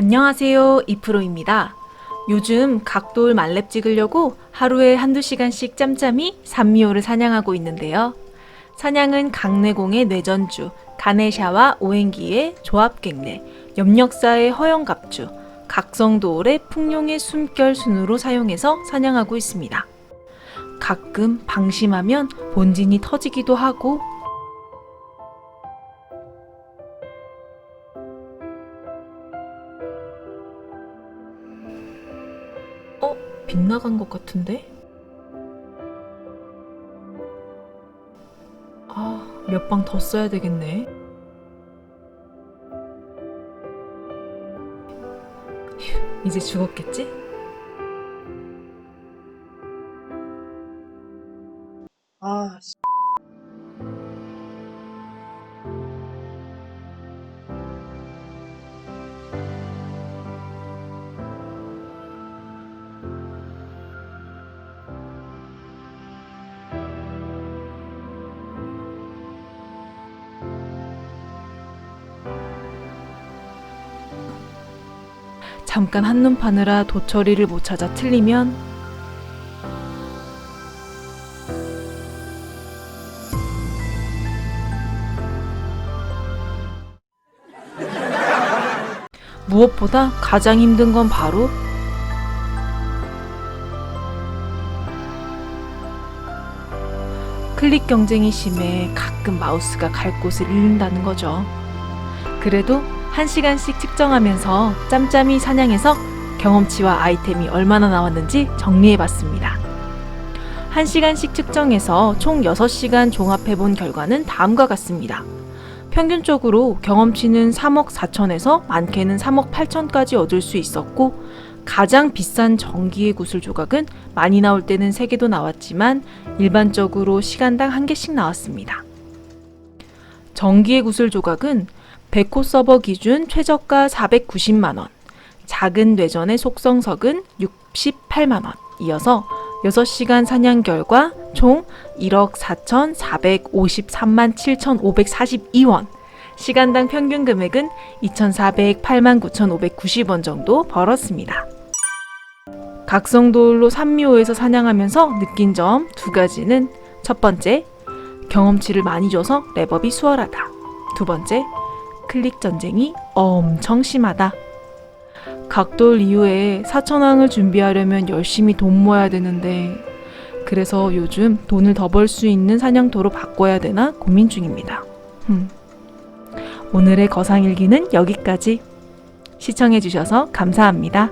안녕하세요. 이프로입니다. 요즘 각돌 말렙 찍으려고 하루에 한두 시간씩 짬짬이 산미호를 사냥하고 있는데요. 사냥은 강내공의 뇌전주, 가네샤와 오행기의 조합갱례, 염력사의 허영갑주, 각성도올의 풍룡의 숨결 순으로 사용해서 사냥하고 있습니다. 가끔 방심하면 본진이 터지기도 하고 빗나간 것 같은데? 아, 몇 방 더 써야 되겠네. 휴, 이제 죽었겠지? 아, 잠깐 한눈 파느라 도처리를 못 찾아 틀리면 무엇보다 가장 힘든 건 바로 클릭 경쟁이 심해 가끔 마우스가 갈 곳을 잃는다는 거죠. 그래도 한시간씩 측정하면서 짬짬이 사냥해서 경험치와 아이템이 얼마나 나왔는지 정리해 봤습니다. 한시간씩 측정해서 총 6시간 종합해 본 결과는 다음과 같습니다. 평균적으로 경험치는 3억 4천에서 많게는 3억 8천까지 얻을 수 있었고 가장 비싼 전기의 구슬 조각은 많이 나올 때는 3개도 나왔지만 일반적으로 시간당 1개씩 나왔습니다. 전기의 구슬 조각은 백호 서버 기준 최저가 490만원, 작은 뇌전의 속성석은 68만원, 이어서 6시간 사냥 결과 총 1억 4,453만 7,542원, 시간당 평균 금액은 2,408만 9,590원 정도 벌었습니다. 각성도울로 산미호에서 사냥하면서 느낀 점 두 가지는 첫 번째, 경험치를 많이 줘서 랩업이 수월하다. 두 번째, 클릭 전쟁이 엄청 심하다. 각돌 이후에 사천왕을 준비하려면 열심히 돈 모아야 되는데 그래서 요즘 돈을 더 벌 수 있는 사냥터로 바꿔야 되나 고민 중입니다. 흠. 오늘의 거상일기는 여기까지. 시청해주셔서 감사합니다.